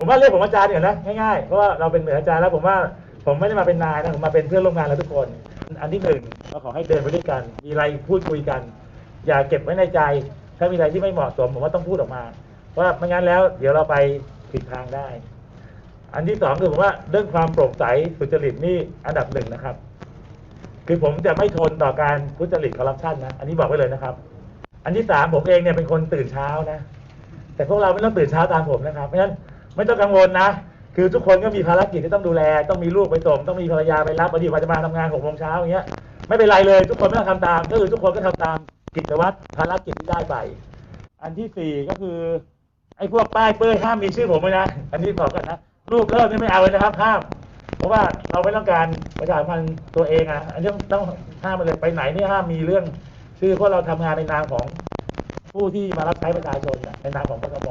ผมว่าเรียกผมอาจารย์เดี๋ยนะง่ายๆเพราะว่าเราเป็นเหนือนอาจารย์แล้วผมว่าผมไม่ได้มาเป็นนายนะผมมาเป็นเพื่อนร่วมงานเราทุกคน อันที่หนึ่งเราขอให้เดินไปด้วยกัน มีอะไรพูดคุยกัน อย่าเก็บไว้ในใจ ถ้ามีอะไรที่ไม่เหมาะสม ผมว่าต้องพูดออกมาเพราะว่าไม่งั้นแล้ว เดี๋ยวเราไปผิดทางได้ อันที่สองคือผมว่าเรื่องความโปร่งใสสุจริตนี่อันดับหนึ่งนะครับ คือผมจะไม่ทนต่อการทุจริตคอร์รัปชันนะอันนี้บอกไว้เลยนะครับ อันที่สามผมเองเนี่ยเป็นคนตื่นเช้านะแต่พวกเราไม่ต้องตื่นเช้าตามผมนะครับเพราะฉะนั้น ไม่ต้องกังวลนะ คือทุกคนก็มีภารกิจที่ต้องดูแล ต้องมีลูกไปส่ง ต้องมีภรรยาไปรับบางทีกว่าจะมาทำงานหกโมงเช้าอย่างเงี้ย ไม่เป็นไรเลย ทุกคนไม่ต้องทำตาม ก็คือทุกคนก็ทำตามกิจวัตรภารกิจที่ได้ไป อันที่สี่ก็คือ ไอ้พวกป้ายเปื้อยห้ามมีชื่อผมเลยนะ อันนี้บอกกันนะ รูปเลิกนี่ไม่เอาเลยนะครับ ห้าม เพราะว่าเราไม่ต้องการประชาพันธ์ตัวเองอะ อันนี้ต้องห้ามมาเลยไปไหนนี่ห้ามมีเรื่องชื่อเพราะเราทำงานในนามของผู้ที่มารับใช้ประชาชนน่ะในนามของกทบ